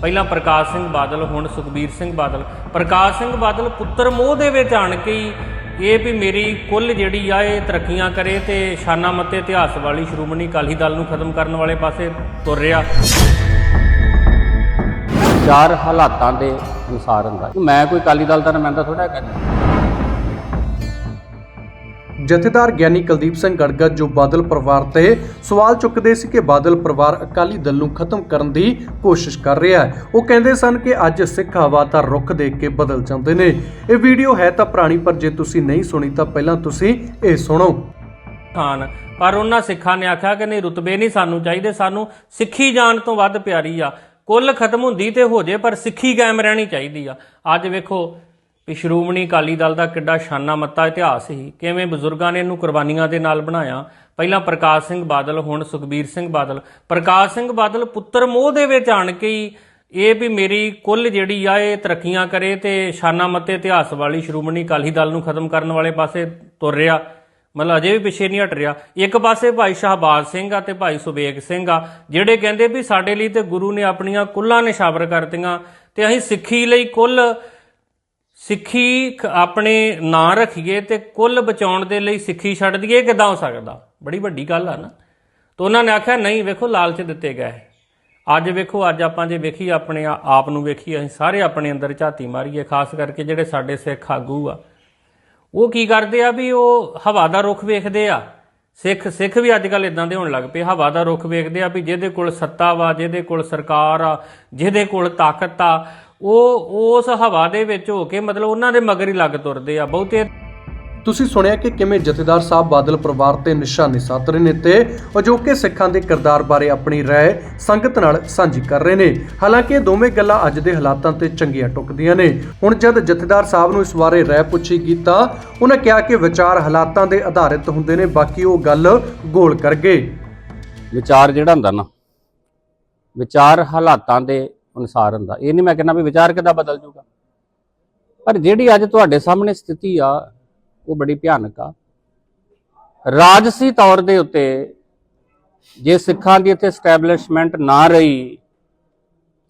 ਪਹਿਲਾਂ ਪ੍ਰਕਾਸ਼ ਸਿੰਘ ਬਾਦਲ, ਹੁਣ ਸੁਖਬੀਰ ਸਿੰਘ ਬਾਦਲ। ਪ੍ਰਕਾਸ਼ ਸਿੰਘ ਬਾਦਲ ਪੁੱਤਰ ਮੋਹ ਦੇ ਵਿੱਚ ਆਣ ਕੇ ਹੀ ਇਹ ਵੀ ਮੇਰੀ ਕੁੱਲ ਜਿਹੜੀ ਆ, ਇਹ ਤਰੱਕੀਆਂ ਕਰੇ ਤੇ ਸ਼ਾਨਾ ਮੱਤੇ ਇਤਿਹਾਸ ਵਾਲੀ ਸ਼੍ਰੋਮਣੀ ਅਕਾਲੀ ਦਲ ਨੂੰ ਖਤਮ ਕਰਨ ਵਾਲੇ ਪਾਸੇ ਤੁਰ ਰਿਹਾ। ਚਾਰ ਹਾਲਾਤਾਂ ਦੇ ਅਨੁਸਾਰ ਹੁੰਦਾ ਮੈਂ ਕੋਈ ਅਕਾਲੀ ਦਲ ਦਾ ਨੁਮਾਇੰਦਾ ਥੋੜਾ ਹੈਗਾ ਜੀ। ਜਥੇਦਾਰ ਗਿਆਨੀ ਕੁਲਦੀਪ ਸਿੰਘ ਗੜਗੜ ਜੋ ਬਾਦਲ ਪਰਿਵਾਰ ਤੇ ਸਵਾਲ ਚੁੱਕਦੇ ਸੀ ਕਿ ਬਾਦਲ ਪਰਿਵਾਰ ਅਕਾਲੀ ਦਲ ਨੂੰ ਖਤਮ ਕਰਨ ਦੀ ਕੋਸ਼ਿਸ਼ ਕਰ ਰਿਹਾ ਹੈ। ਉਹ ਕਹਿੰਦੇ ਸਨ ਕਿ ਅੱਜ ਸਿੱਖ ਹਵਾ ਤਾਂ ਰੁੱਖ ਦੇਖ ਕੇ ਬਦਲ ਜਾਂਦੇ ਨੇ। ਇਹ ਵੀਡੀਓ ਹੈ ਤਾਂ ਪੁਰਾਣੀ, ਪਰ ਜੇ ਤੁਸੀਂ ਨਹੀਂ ਸੁਣੀ ਤਾਂ ਪਹਿਲਾਂ ਤੁਸੀਂ ਇਹ ਸੁਣੋ। ਖਾਨ ਪਰ ਉਹਨਾਂ ਸਿੱਖਾਂ ਨੇ ਆਖਿਆ ਕਿ ਨਹੀਂ, ਰੁਤਬੇ ਨਹੀਂ ਸਾਨੂੰ ਚਾਹੀਦੇ, ਸਾਨੂੰ ਸਿੱਖੀ ਜਾਣ ਤੋਂ ਵੱਧ ਪਿਆਰੀ ਆ। ਕੁੱਲ ਖਤਮ ਹੁੰਦੀ ਤੇ ਹੋ ਜੇ, ਪਰ ਸਿੱਖੀ ਕਾਇਮ ਰਹਿਣੀ ਚਾਹੀਦੀ ਆ। ਅੱਜ ਵੇਖੋ ਕਿ ਸ਼੍ਰੋਮਣੀ ਅਕਾਲੀ ਦਲ ਦਾ ਕਿੱਡਾ ਸ਼ਾਨਾ ਮੱਤਾ ਇਤਿਹਾਸ ਸੀ। ਕਿਵੇਂ ਬਜ਼ੁਰਗਾਂ ਨੇ ਇਹਨੂੰ ਕੁਰਬਾਨੀਆਂ ਦੇ ਨਾਲ ਬਣਾਇਆ? ਪਹਿਲਾਂ ਪ੍ਰਕਾਸ਼ ਸਿੰਘ ਬਾਦਲ, ਹੁਣ ਸੁਖਬੀਰ ਸਿੰਘ ਬਾਦਲ। ਪ੍ਰਕਾਸ਼ ਸਿੰਘ ਬਾਦਲ ਪੁੱਤਰ ਮੋਹ ਦੇ ਵਿੱਚ ਆਣ ਕੇ ਹੀ ਇਹ ਵੀ ਮੇਰੀ ਕੁੱਲ ਜਿਹੜੀ ਆ, ਇਹ ਤਰੱਕੀਆਂ ਕਰੇ ਤੇ ਸ਼ਾਨਾ ਮੱਤੇ ਇਤਿਹਾਸ ਵਾਲੀ ਸ਼੍ਰੋਮਣੀ ਅਕਾਲੀ ਦਲ ਨੂੰ ਖਤਮ ਕਰਨ ਵਾਲੇ ਪਾਸੇ ਤੁਰ ਰਿਹਾ। ਮਤਲਬ ਅਜੇ ਵੀ ਪਿੱਛੇ ਨਹੀਂ ਹਟ ਰਿਹਾ। ਇੱਕ ਪਾਸੇ ਭਾਈ ਸ਼ਹਬਾਜ਼ ਸਿੰਘ ਆ ਤੇ ਭਾਈ ਸੁਬੇਗ ਸਿੰਘ ਆ, ਜਿਹੜੇ ਕਹਿੰਦੇ ਵੀ ਸਾਡੇ ਲਈ ਤੇ ਗੁਰੂ ਨੇ ਆਪਣੀਆਂ ਕੁੱਲਾਂ ਨਿਸ਼ਾਵਰ ਕਰਤੀਆਂ ਤੇ ਅਸੀਂ ਸਿੱਖੀ ਲਈ ਕੁੱਲ ਸਿੱਖੀ ਖ- ਆਪਣੇ ਨਾਂ ਰੱਖੀਏ ਤੇ ਕੁੱਲ ਬਚਾਉਣ ਦੇ ਲਈ ਸਿੱਖੀ ਛੱਡ ਦਈਏ, ਕਿਦਾਂ ਹੋ ਸਕਦਾ? ਬੜੀ ਵੱਡੀ ਗੱਲ ਆ ਨਾ। ਤਾਂ ਉਹਨਾਂ ਨੇ ਆਖਿਆ, ਨਹੀਂ ਵੇਖੋ, ਲਾਲਚ ਦਿੱਤੇ ਗਏ ਅੱਜ ਵੇਖੋ, ਅੱਜ ਆਪਾਂ ਜੇ ਵੇਖੀ, ਆਪਣੇ ਆਪ ਨੂੰ ਵੇਖੀ, ਅਸੀਂ ਸਾਰੇ ਆਪਣੇ ਅੰਦਰ ਝਾਤੀ ਮਾਰੀਏ, ਖਾਸ ਕਰਕੇ ਜਿਹੜੇ ਸਾਡੇ ਸਿੱਖ ਆਗੂ ਆ। ਉਹ ਕੀ ਕਰਦੇ ਆ ਵੀ ਉਹ ਹਵਾ ਦਾ ਰੁਖ ਵੇਖਦੇ ਆ। ਸਿੱਖ ਸਿੱਖ ਵੀ ਅੱਜ ਕੱਲ ਇਦਾਂ ਦੇ ਹੋਣ ਲੱਗ ਪਏ। ਹਵਾ ਦਾ ਰੁਖ ਵੇਖਦੇ ਆ ਵੀ ਜਿਹਦੇ ਕੋਲ ਸੱਤਾ ਵਾ, ਜਿਹਦੇ ਕੋਲ ਸਰਕਾਰ ਆ, ਜਿਹਦੇ ਕੋਲ ਤਾਕਤ ਆ, ਉਹ, ਉਸ ਹਵਾ ਦੇ ਵਿੱਚ ਹੋ ਕੇ ਮਤਲਬ ਉਹਨਾਂ ਦੇ ਮਗਰ ਹੀ ਲੱਗ ਤੁਰਦੇ ਆ। ਬਹੁਤੇ ਤੁਸੀਂ ਸੁਣਿਆ ਕਿ ਕਿਵੇਂ ਜਥੇਦਾਰ ਸਾਹਿਬ ਬਾਦਲ ਪਰਿਵਾਰ ਤੇ ਨਿਸ਼ਾਨੇ ਸਾਧ ਰਹੇ ਨੇ ਤੇ ਅਜੋਕੇ ਸਿੱਖਾਂ ਦੇ ਕਿਰਦਾਰ ਬਾਰੇ ਆਪਣੀ ਰਾਏ ਸੰਗਤ ਨਾਲ ਸਾਂਝੀ ਕਰ ਰਹੇ ਨੇ। ਹਾਲਾਂਕਿ ਇਹ ਦੋਵੇਂ ਗੱਲਾਂ ਅੱਜ ਦੇ ਹਾਲਾਤਾਂ ਤੇ ਚੰਗੀਆਂ ਟੁਕਦੀਆਂ ਨੇ। ਹੁਣ ਜਦ ਜਥੇਦਾਰ ਸਾਹਿਬ ਨੂੰ ਇਸ ਬਾਰੇ ਰਾਏ ਪੁੱਛੀ ਗਈ ਤਾਂ ਉਹਨਾਂ ਕਿਹਾ ਕਿ ਵਿਚਾਰ ਹਾਲਾਤਾਂ ਦੇ ਆਧਾਰਿਤ ਹੁੰਦੇ ਨੇ, ਬਾਕੀ ਉਹ ਗੱਲ ਗੋਲ ਕਰ ਗਏ। ਵਿਚਾਰ ਜਿਹੜਾ ਹੁੰਦਾ ਨਾ, ਵਿਚਾਰ ਹਾਲਾਤਾਂ ਦੇ ਅਨੁਸਾਰ ਹੁੰਦਾ। ਇਹ ਨਹੀਂ ਮੈਂ ਕਹਿੰਦਾ ਵੀ ਵਿਚਾਰ ਕਿੱਦਾਂ ਬਦਲ ਜੂਗਾ। ਪਰ ਜਿਹੜੀ ਅੱਜ ਤੁਹਾਡੇ ਸਾਹਮਣੇ ਸਥਿਤੀ ਆ ਉਹ ਬੜੀ ਭਿਆਨਕ ਆ। ਰਾਜਸੀ ਤੌਰ ਦੇ ਉੱਤੇ ਜੇ ਸਿੱਖਾਂ ਦੀ ਇੱਥੇ ਸਟੈਬਲਿਸ਼ਮੈਂਟ ਨਾ ਰਹੀ,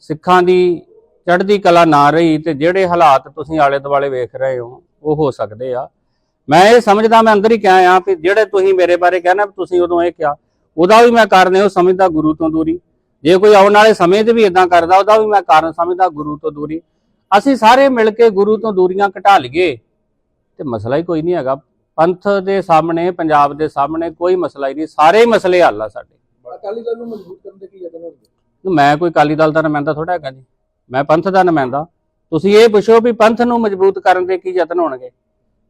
ਸਿੱਖਾਂ ਦੀ ਚੜ੍ਹਦੀ ਕਲਾ ਨਾ ਰਹੀ ਤੇ ਜਿਹੜੇ ਹਾਲਾਤ ਤੁਸੀਂ ਆਲੇ ਦੁਆਲੇ ਵੇਖ ਰਹੇ ਹੋ, ਉਹ ਹੋ ਸਕਦੇ ਆ। ਮੈਂ ਇਹ ਸਮਝਦਾ, ਮੈਂ ਅੰਦਰ ਹੀ ਕਿਹਾ ਆ ਕਿ ਜਿਹੜੇ ਤੁਸੀਂ ਮੇਰੇ ਬਾਰੇ ਕਹਿਣਾ, ਤੁਸੀਂ ਉਦੋਂ ਇਹ ਕਿਹਾ। ਉਹਦਾ ਵੀ ਮੈਂ ਕਾਰਨ ਇਹ ਸਮਝਦਾ ਗੁਰੂ ਤੋਂ ਦੂਰੀ। ਜੇ ਕੋਈ ਆਉਣ ਵਾਲੇ ਸਮੇਂ 'ਚ ਵੀ ਇਦਾਂ ਕਰਦਾ, ਉਹਦਾ ਵੀ ਮੈਂ ਕਾਰਨ ਸਮਝਦਾ ਗੁਰੂ ਤੋਂ ਦੂਰੀ। ਅਸੀਂ ਸਾਰੇ ਮਿਲ ਕੇ ਗੁਰੂ ਤੋਂ ਦੂਰੀਆਂ ਘਟਾ ਲਈਏ। ਤੇ ਮਸਲਾ ਹੀ ਕੋਈ ਨਹੀਂ ਹੈਗਾ। ਪੰਥ ਦੇ ਸਾਹਮਣੇ ਪੰਜਾਬ ਦੇ ਸਾਹਮਣੇ ਕੋਈ ਮਸਲਾ ਹੀ ਨਹੀਂ। ਸਾਰੇ ਹੀ ਮਸਲੇ ਹੱਲ ਆ ਸਾਡੇ। ਅਕਾਲੀ ਦਲ ਨੂੰ ਮਜ਼ਬੂਤ ਕਰਨ ਦੇ ਕੀ ਯਤਨ ਹੋਣਗੇ ਮੈਂ ਕੋਈ ਅਕਾਲੀ ਦਲ ਦਾ ਨੁਮਾਇੰਦਾ ਥੋੜਾ ਹੈਗਾ ਜੀ। ਮੈਂ ਪੰਥ ਦਾ ਨੁਮਾਇੰਦਾ। ਤੁਸੀਂ ਇਹ ਪੁੱਛੋ ਵੀ ਪੰਥ ਨੂੰ ਮਜ਼ਬੂਤ ਕਰਨ ਦੇ ਕੀ ਯਤਨ ਹੋਣਗੇ?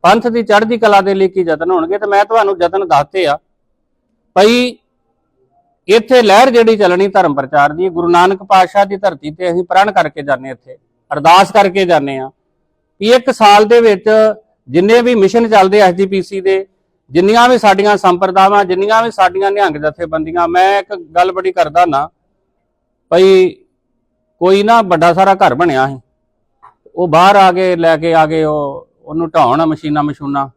ਪੰਥ ਦੀ ਚੜ੍ਹਦੀ ਕਲਾ ਦੇ ਲਈ ਕੀ ਯਤਨ ਹੋਣਗੇ? ਤੇ ਮੈਂ ਤੁਹਾਨੂੰ ਯਤਨ ਦੱਸਤੇ ਆ। ਭਈ ਇੱਥੇ ਲਹਿਰ ਜਿਹੜੀ ਚੱਲਣੀ ਧਰਮ ਪ੍ਰਚਾਰ ਦੀ ਗੁਰੂ ਨਾਨਕ ਪਾਤਸ਼ਾਹ ਦੀ ਧਰਤੀ ਤੇ ਅਸੀਂ ਪ੍ਰਣ ਕਰਕੇ ਜਾਂਦੇ ਇੱਥੇ। ਅਰਦਾਸ ਕਰਕੇ ਜਾਂਦੇ ਆ ਵੀ ਇੱਕ ਸਾਲ ਦੇ ਵਿੱਚ ਜਿੰਨੇ ਵੀ ਮਿਸ਼ਨ ਚੱਲਦੇ ਐਸਜੀਪੀਸੀ ਦੇ, ਜਿੰਨੀਆਂ ਵੀ ਸਾਡੀਆਂ ਸੰਪਰਦਾਵਾਂ, ਜਿੰਨੀਆਂ ਵੀ ਸਾਡੀਆਂ ਨਿਹੰਗ ਜਥੇਬੰਦੀਆਂ, ਮੈਂ ਇੱਕ ਗੱਲ ਬੜੀ ਕਰਦਾ ਨਾ, ਭਈ ਕੋਈ ਨਾ ਵੱਡਾ ਸਾਰਾ ਘਰ ਬਣਿਆ ਸੀ। ਉਹ ਬਾਹਰ ਆ ਕੇ, ਲੈ ਕੇ ਆ ਗਏ ਉਹ, ਉਹਨੂੰ ਢਾਉਣ, ਮਸ਼ੀਨਾਂ ਮਸ਼ੂਨਾ।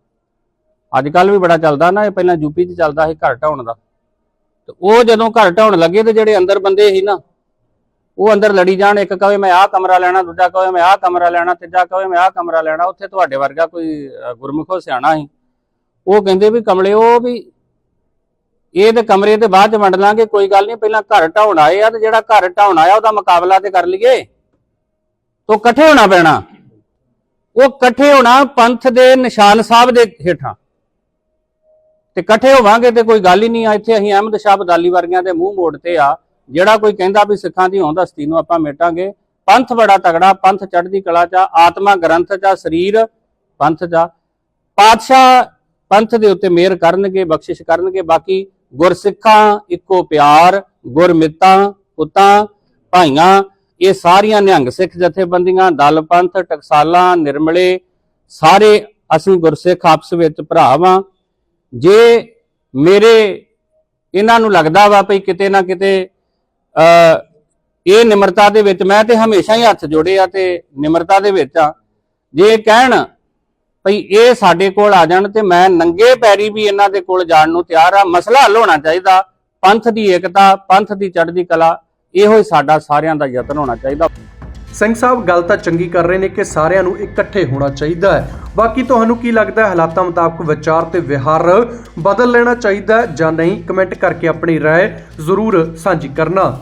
ਅੱਜ ਕੱਲ ਵੀ ਬੜਾ ਚੱਲਦਾ ਨਾ, ਇਹ ਪਹਿਲਾਂ ਯੂਪੀ 'ਚ ਚੱਲਦਾ ਸੀ ਘਰ ਢਾਉਣ ਦਾ। ਤੇ ਉਹ ਜਦੋਂ ਘਰ ਢਾਉਣ ਲੱਗੇ ਤੇ ਜਿਹੜੇ ਅੰਦਰ ਬੰਦੇ ਸੀ ਨਾ ਉਹ ਅੰਦਰ ਲੜੀ ਜਾਣ ਇੱਕ ਕਹੇ ਮੈਂ ਆਹ ਕਮਰਾ ਲੈਣਾ ਦੂਜਾ ਕਹੇ ਮੈਂ ਆਹ ਕਮਰਾ ਲੈਣਾ ਤੀਜਾ ਕਹੇ ਮੈਂ ਆਹ ਕਮਰਾ ਲੈਣਾ ਉੱਥੇ ਤੁਹਾਡੇ ਵਰਗਾ ਕੋਈ ਅ, ਗੁਰਮੁਖੋ ਸਿਆਣਾ ਸੀ। ਉਹ ਕਹਿੰਦੇ ਵੀ ਕਮਲੇ ਉਹ ਵੀ ਇਹ ਤੇ ਕਮਰੇ ਤੇ ਬਾਅਦ ਚ ਵੰਡ ਲਾਂਗੇ ਕੋਈ ਗੱਲ ਨਹੀਂ ਪਹਿਲਾਂ ਘਰ ਢਾਉਣ ਆਏ ਆ ਤੇ ਜਿਹੜਾ ਘਰ ਢਾਉਣ ਆਇਆ ਉਹਦਾ ਮੁਕਾਬਲਾ ਤੇ ਕਰ ਲਈਏ। ਤੋ ਇਕੱਠੇ ਹੋਣਾ ਪੈਣਾ। ਉਹ ਇਕੱਠੇ ਹੋਣਾ ਪੰਥ ਦੇ ਨਿਸ਼ਾਨ ਸਾਹਿਬ ਦੇ ਹੇਠਾਂ। ਤੇ ਇਕੱਠੇ ਹੋਵਾਂਗੇ ਤੇ ਕੋਈ ਗੱਲ ਹੀ ਨਹੀਂ ਆ ਇੱਥੇ ਅਸੀਂ ਅਹਿਮਦ ਸ਼ਾਹ ਬਦਾਲੀ ਵਰਗਿਆਂ ਦੇ ਮੂੰਹ ਮੋੜ ਤੇ ਆ। ਜਿਹੜਾ ਕੋਈ ਕਹਿੰਦਾ ਵੀ ਸਿੱਖਾਂ ਦੀ ਹੋਂਦ ਹਸਤੀ ਨੂੰ ਆਪਾਂ ਮੇਟਾਂਗੇ, ਪੰਥ ਬੜਾ ਤਗੜਾ ਪੰਥ ਚੜ੍ਹਦੀ ਕਲਾ ਚ ਆਤਮਾ ਗ੍ਰੰਥ ਚ ਸਰੀਰ ਪੰਥ ਚ ਪਾਤਸ਼ਾਹ ਪੰਥ ਦੇ ਉੱਤੇ ਮਿਹਰ ਕਰਨਗੇ, ਬਖਸ਼ਿਸ਼ ਕਰਨਗੇ, ਬਾਕੀ ਗੁਰਸਿੱਖਾਂ ਇੱਕੋ ਪਿਆਰ, ਗੁਰਮਿੱਤਾਂ, ਪੁੱਤਾਂ, ਭਾਈਆਂ, ਇਹ ਸਾਰੀਆਂ ਨਿਹੰਗ ਸਿੱਖ ਜਥੇਬੰਦੀਆਂ, ਦਲ ਪੰਥ, ਟਕਸਾਲਾਂ, ਨਿਰਮਲੇ, ਸਾਰੇ ਅਸੀਂ ਗੁਰਸਿੱਖ ਆਪਸ ਵਿੱਚ ਭਰਾ ਵਾਂ। ਜੇ ਮੇਰੇ, ਇਹਨਾਂ ਨੂੰ ਲੱਗਦਾ ਵਾ ਭਈ ਕਿਤੇ ਨਾ ਕਿਤੇ ਇਹ ਨਿਮਰਤਾ ਦੇ ਵਿੱਚ ਮੈਂ ਤੇ ਹਮੇਸ਼ਾ ਹੀ ਹੱਥ ਜੋੜੇ ਆ ਤੇ ਨਿਮਰਤਾ ਦੇ ਵਿੱਚ ਆ। ਜੇ ਕਹਿਣ ਭਈ ਇਹ ਸਾਡੇ ਕੋਲ ਆ ਜਾਣ ਤੇ ਮੈਂ ਨੰਗੇ ਪੈਰੀ ਵੀ ਇਹਨਾਂ ਦੇ ਕੋਲ ਜਾਣ ਨੂੰ ਤਿਆਰ ਆ, ਮਸਲਾ ਹੱਲ ਹੋਣਾ ਚਾਹੀਦਾ। ਪੰਥ ਦੀ ਏਕਤਾ, ਪੰਥ ਦੀ ਚੜ੍ਹਦੀ ਕਲਾ, ਇਹੋ ਹੀ ਸਾਡਾ ਸਾਰਿਆਂ ਦਾ ਯਤਨ ਹੋਣਾ ਚਾਹੀਦਾ। ਸਿੰਘ ਸਾਹਿਬ, ਗੱਲ ਤਾਂ ਚੰਗੀ ਕਰ ਰਹੇ ਨੇ ਕਿ ਸਾਰਿਆਂ ਨੂੰ ਇਕੱਠੇ ਹੋਣਾ ਚਾਹੀਦਾ ਹੈ। ਬਾਕੀ ਤੁਹਾਨੂੰ ਕੀ ਲੱਗਦਾ ਹੈ ਹਾਲਾਤਾਂ ਮੁਤਾਬਕ ਵਿਚਾਰ ਤੇ ਵਿਹਾਰ ਬਦਲ ਲੈਣਾ ਚਾਹੀਦਾ ਹੈ ਜਾਂ ਨਹੀਂ ਕਮੈਂਟ ਕਰਕੇ ਆਪਣੀ رائے ਜ਼ਰੂਰ ਸਾਂਝੀ ਕਰਨਾ